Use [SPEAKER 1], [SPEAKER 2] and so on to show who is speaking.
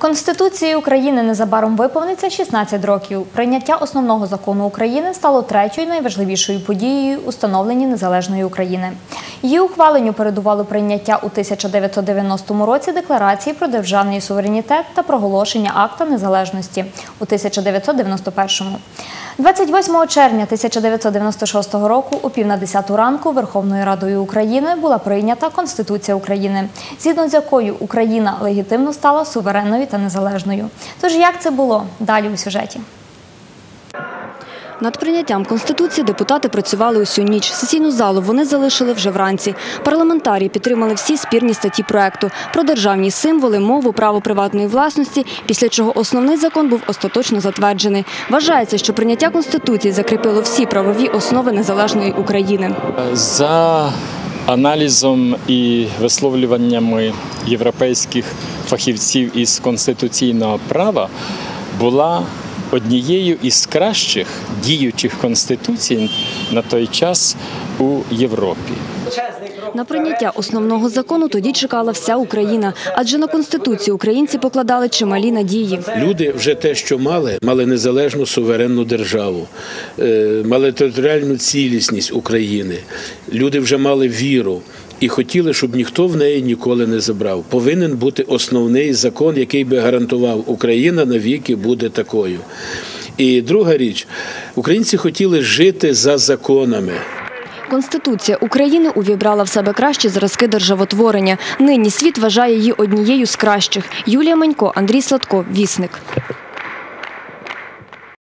[SPEAKER 1] Конституції України незабаром виповниться 16 років. Прийняття основного закону України стало третьою найважливішою подією у становленні незалежної України. Її ухваленню передувало прийняття у 1990 році декларації про державний суверенітет та проголошення акта незалежності у 1991. 28 червня 1996 року о пів на 10 ранку Верховною Радою України була прийнята Конституція України, згідно з якою Україна легітимно стала суверенною та незалежною. Тож як це було? Далі у сюжеті.
[SPEAKER 2] Над прийняттям Конституції депутати працювали усю ніч. Сесійну залу вони залишили вже вранці. Парламентарії підтримали всі спірні статті проекту про державні символи, мову, право приватної власності, після чого основний закон був остаточно затверджений. Вважається, що прийняття Конституції закріпило всі правові основи незалежної України.
[SPEAKER 3] За аналізом і висловлюваннями європейських фахівців із конституційного права була однією із кращих діючих конституцій на той час у Європі.
[SPEAKER 2] На прийняття основного закону тоді чекала вся Україна, адже на Конституцію українці покладали чималі надії.
[SPEAKER 4] Люди вже те, що мали, мали незалежну суверенну державу, е, мали територіальну цілісність України. Люди вже мали віру і хотіли, щоб ніхто в неї ніколи не забрав. Повинен бути основний закон, який би гарантував, Україна навіки буде такою. І друга річ, українці хотіли жити за законами.
[SPEAKER 2] Конституція України увібрала в себе кращі зразки державотворення. Нині світ вважає її однією з кращих. Юлія Манько, Андрій Сладко, Вісник.